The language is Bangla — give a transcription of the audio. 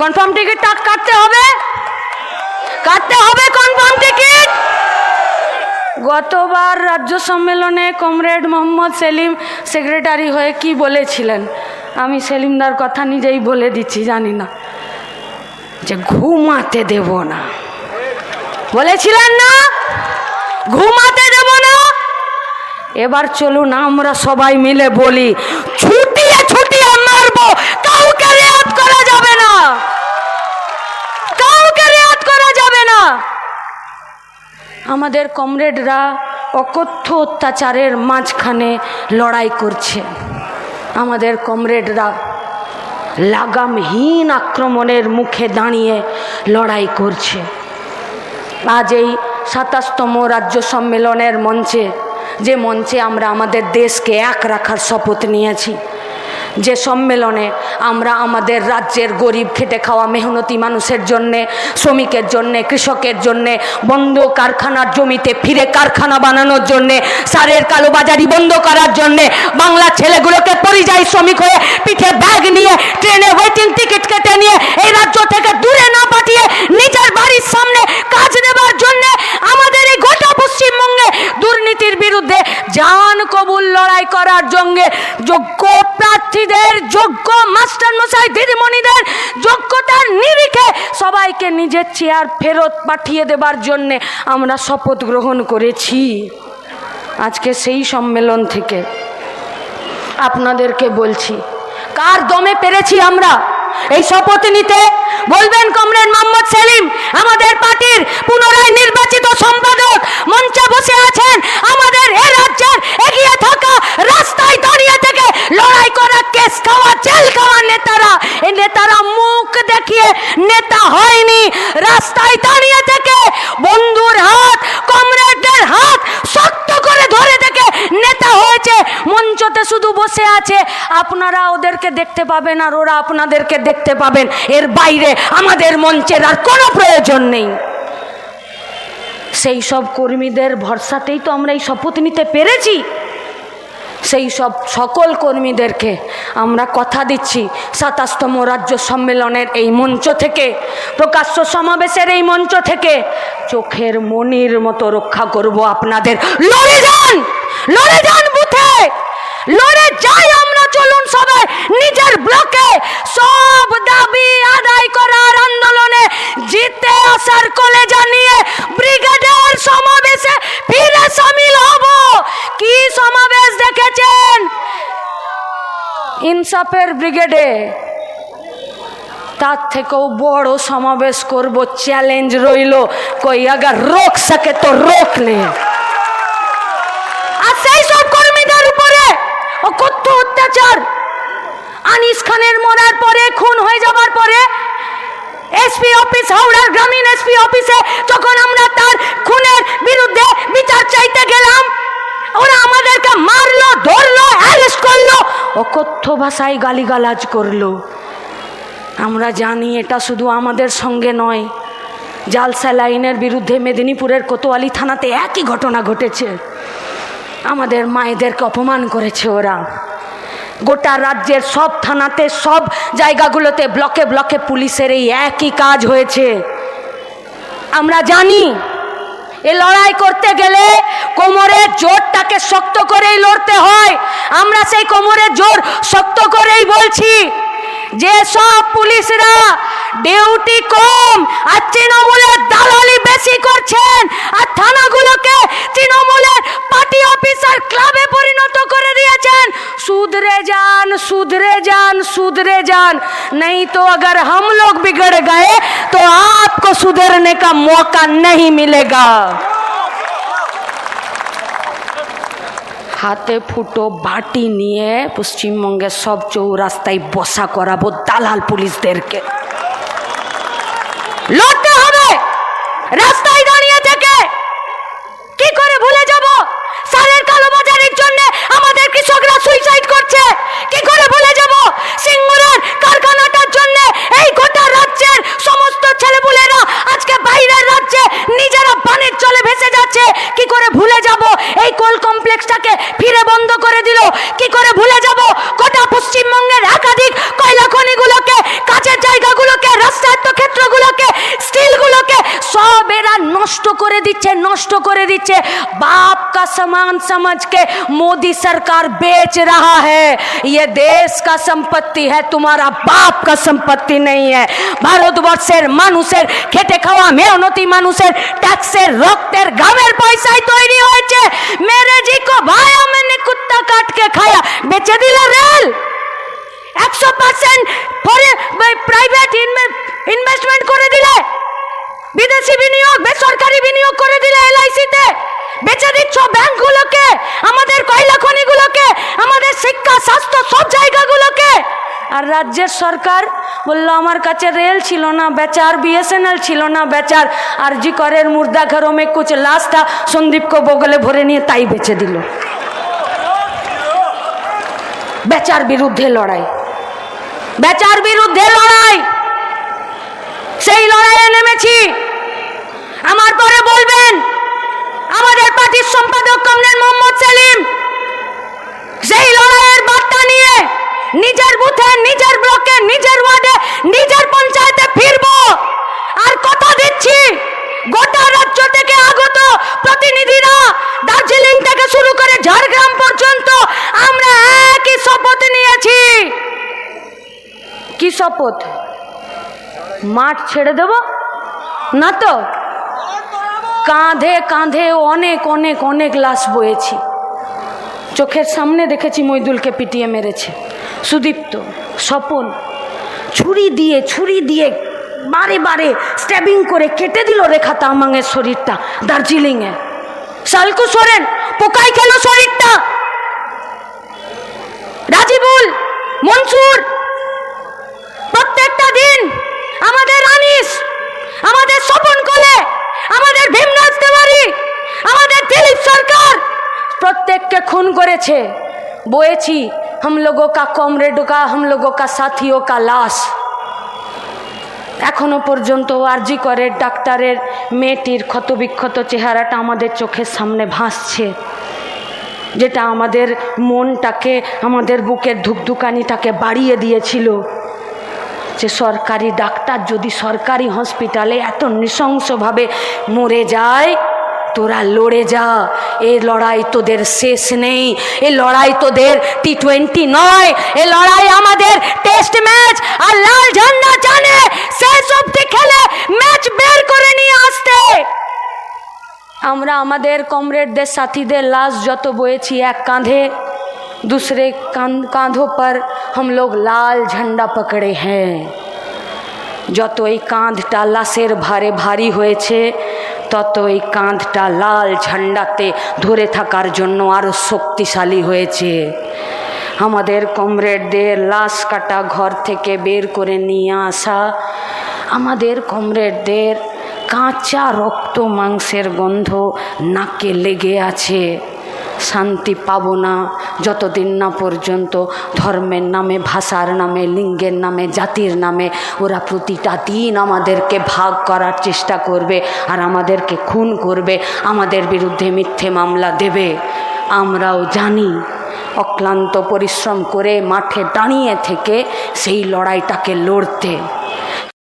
কনফার্ম টিকিট কাটতে হবে। কাটতে হবে কনফার্ম টিকিট গতবার রাজ্য সম্মেলনে কমরেড মোহাম্মদ সেলিম সেক্রেটারি হয়ে কি বলেছিলেন? আমি সেলিমদার কথা নিজেই বলে দিচ্ছি, জানি না। যে ঘুমাতে দেব না। বলেছিলেন না? ঘুমাতে দেব না? এবার চলুন, আমরা সবাই মিলে বলি, ছুটিয়ে ছুটিয়ে আমাদের কমরেডরা অকথ্য অত্যাচারের মাঝখানে লড়াই করছে। আমাদের কমরেডরা লাগামহীন আক্রমণের মুখে দাঁড়িয়ে লড়াই করছে। আজ এই সাতাশতম রাজ্য সম্মেলনের মঞ্চে, যে মঞ্চে আমরা আমাদের দেশকে এক রাখার শপথ নিয়েছি যে সম্মেলনে আমরা আমাদের রাজ্যের গরিব খেটে খাওয়া মেহনতি মানুষের জন্যে, শ্রমিকের জন্যে, কৃষকের জন্যে, বন্ধ কারখানার জমিতে ফিরে কারখানা বানানোর জন্যে, সারের কালোবাজারি বন্ধ করার জন্যে বাংলার ছেলেগুলোকে পরিযায়ী শ্রমিক হয়ে পিঠে ব্যাগ নিয়ে, ট্রেনে ওয়েটিং টিকিট কেটে নিয়ে, এই রাজ্য থেকে দূরে না পাঠিয়ে নিজের বাড়ির সামনে কাজ দেবার জন্যে আমাদের এই গোটা পশ্চিমবঙ্গে দুর্নীতির বিরুদ্ধে জান কবুল লড়াই করার জন্যে যোগ্য প্রার্থীদের, যোগ্য মাস্টার মশাই দিদিমণিদের যোগ্যতার নিরিখে সবাইকে নিজের চেয়ার ফেরত পাঠিয়ে দেবার জন্যে আমরা শপথ গ্রহণ করেছি। আজকে সেই সম্মেলন থেকে আপনাদেরকে বলছি, কার দমে পেরেছি আমরা? এই শপথ নিতে বলবেন কমরেড মোহাম্মদ সেলিম, আমাদের পার্টির পুনরায় নির্বাচিত সম্পাদক মঞ্চে বসে আছেন, আমাদের এ রাজ্যের এগিয়ে থাকা রাস্তায় দাঁড়িয়ে থেকে লড়াই করা, কেস খাওয়া, জেল খাওয়া নেতারা এই নেতারা মুখ দেখিয়ে নেতা হয়নি, রাস্তায় দাঁড়িয়ে থেকে বন্ধুর হাত কমরেডদের হাত শক্ত করে ধরে থেকে নেতা হয়েছে মঞ্চতে শুধু বসে আছে আপনারা ওদেরকে দেখতে পাবেন আর ওরা আপনাদেরকে দেখতে পাবেন। এর বাইরে আমাদের মঞ্চের আর কোনো প্রয়োজন নেই। সেই সব কর্মীদের ভরসাতেই তো আমরা এই শপথ নিতে পেরেছি। সেই সব সকল কর্মীদেরকে আমরা কথা দিচ্ছি সাতাশতম রাজ্য সম্মেলনের এই মঞ্চ থেকে, প্রকাশ্য সমাবেশের এই মঞ্চ থেকে। চোখের মনির মতো রক্ষা করব আপনাদের। লড়ে যান! লড়ে যান বুথে! লড়ে সবাই নিজের ব্লকে সব দাবি আদায় করার আন্দোলনে জিতে আসার কলে জানিয়ে ব্রিগেডের সমাবেশে ফিরে সামিল হব। কি সমাবেশ দেখেছেন? ইনসাফের ব্রিগেডে। তার থেকেও বড় সমাবেশ করব, চ্যালেঞ্জ রইল, কই আগার রোক সকে তো রোক নে আর সেই সব কর্মীদের উপরে অকথ্য অত্যাচার আনিস খানের মরার পরে খুন হয়ে যাবার পরে এসপি অফিস হাওড়ার গ্রামীণ এসপি অফিসে যখন আমরা তার খুনের বিরুদ্ধে বিচার চাইতে গেলাম, ওরা আমাদেরকে মারলো, ধরলো অ্যারেস্ট করল অকথ্য ভাষায় গালিগালাজ করল। আমরা জানি এটা শুধু আমাদের সঙ্গে নয় জাল স্যালাইনের বিরুদ্ধে মেদিনীপুরের কোতোয়ালি থানাতে একই ঘটনা ঘটেছে। আমাদের মায়েদেরকে অপমান করেছে ওরা। গোটা রাজ্যের সব থানাতে, সব জায়গাগুলোতে ব্লকে ব্লকে পুলিশের এই একই কাজ হয়েছে। আমরা জানি, এ লড়াই করতে গেলে কোমরের জোরটাকে শক্ত করেই লড়তে হয়। আমরা সেই কোমরের জোর শক্ত করেই বলছি যে সব পুলিশরা ডিউটি কম আর তৃণমূলের দালালি বেশি করছেন আর থানাগুলোকে सुधरे जान नहीं तो अगर हम लोग बिगड़ गए तो आपको सुधरने का मौका नहीं मिलेगा হাতে ফুটো বাটি নিয়ে পশ্চিমবঙ্গের সব চৌরাস্তায় বসা করাবো দালাল পুলিশদেরকে লড়তে হবে রাস্তায় করে দিচ্ছে बाप का सामान समझ के मोदी सरकार बेच रहा है ये देश का संपत्ति है तुम्हारा बाप का संपत्ति नहीं है ভারতবর্ষের মানুষের খেটে খাওয়া মেহনতি মানুষের ট্যাক্সের রক্তের গামের পয়সায় তৈরি হয়েছে মেরে জি কো ভায়া मैंने कुत्ता काट के खाया বেচে দিলে রেল একশো পার্সেন্ট ব্যাংকগুলোকে, আমাদের কয়লা খনিগুলোকে, আমাদের শিক্ষা, স্বাস্থ্য সব জায়গাগুলোকে। আর রাজ্যের সরকার বলল, আমার কাছে রেল ছিল না, বেচার, বিএসএনএল ছিল না, বেচার। আর জি করের মুর্দা ঘরো মে কুছ লাশ সন্দীপকে বগলে ভরে নিয়ে তাই বেচে দিল। বেচার বিরুদ্ধে লড়াই। বেচার বিরুদ্ধে লড়াই। সেই লড়াইয়ে নেমেছি আমার পরে বলবেন আমাদের পার্টির সম্পাদক কমরেড মোহাম্মদ সেলিম সেই লড়াইয়ের বার্তা নিয়ে নিজের বুথে নিজের ওয়ার্ডে, নিজের পঞ্চায়েতে ফিরবো। আর কথা দিচ্ছি, গোটা রাজ্য থেকে আগত প্রতিনিধিরা দার্জিলিং থেকে শুরু করে ঝাড়গ্রাম পর্যন্ত আমরা একই শপথ নিয়েছি। কি শপথ? মাঠ ছেড়ে দেব? না তো? কাঁধে কাঁধে অনেক অনেক অনেক লাশ বয়েছি। চোখের সামনে দেখেছি মইদুলকে পিটিয়ে মেরেছে। সুদীপ্ত, স্বপন। ছুরি দিয়ে ছুরি দিয়ে বারে বারে স্ট্যাবিং করে কেটে দিল রেখা তামাংয়ের শরীরটা দার্জিলিংয়ে। সালকু সোরেন পোকাই খেলো শরীরটা। রাজিবুল, মনসুর, প্রত্যেকটা দিন আমাদের আনিস আমাদের স্বপন কোলে, আমাদের ভীমরাজ তেওয়ারি, আমাদের দিলীপ সরকার প্রত্যেককে খুন করেছে। বয়েছি हम लोगों का कॉमरेड का हम लोगों का साथियों का लाश এখনো পর্যন্ত আরজি করে ডাক্তারের মেয়েটির ক্ষতবিক্ষত চেহারাটা আমাদের চোখের সামনে ভাসছে যেটা আমাদের মনটাকে আমাদের বুকের ধুকধুকানিটাকে বাড়িয়ে দিয়েছিল যে সরকারি ডাক্তার যদি সরকারি হসপিটালে এত নৃশংসভাবে মরে যায় তোরা লড়ে যা এ লড়াই তোদের শেষ নেই এ লড়াই তোদের টি টোয়েন্টি নয় এ লড়াই আমাদের টেস্ট ম্যাচ আর লাল ঝান্ডা জানে শেষ অব্দি খেলে ম্যাচ বের করে নিয়ে আসতে আমরা আমাদের কমরেডদের সাথীদের লাশ যত বয়েছি এক কাঁধে दूसरे कांध कांधों पर हम लोग लाल झंडा पकड़े हैं যত এই কাঁধটা লাশের ভারে ভারী হয়েছে তত এই কাঁধটা লাল ঝান্ডাতে ধরে থাকার জন্য আরও শক্তিশালী হয়েছে। আমাদের কমরেডদের লাশ কাটা ঘর থেকে বের করে নিয়ে আসা, আমাদের কমরেডদের কাঁচা রক্ত মাংসের গন্ধ নাকে লেগে আছে। শান্তি পাবো না। যতদিন না পর্যন্ত ধর্মের নামে, ভাষার নামে, লিঙ্গের নামে, জাতির নামে ওরা প্রতিটা দিন আমাদেরকে ভাগ করার চেষ্টা করবে আর আমাদেরকে খুন করবে, আমাদের বিরুদ্ধে মিথ্যে মামলা দেবে। আমরাও জানি, অক্লান্ত পরিশ্রম করে মাঠে দাঁড়িয়ে থেকে সেই লড়াইটাকে লড়তে।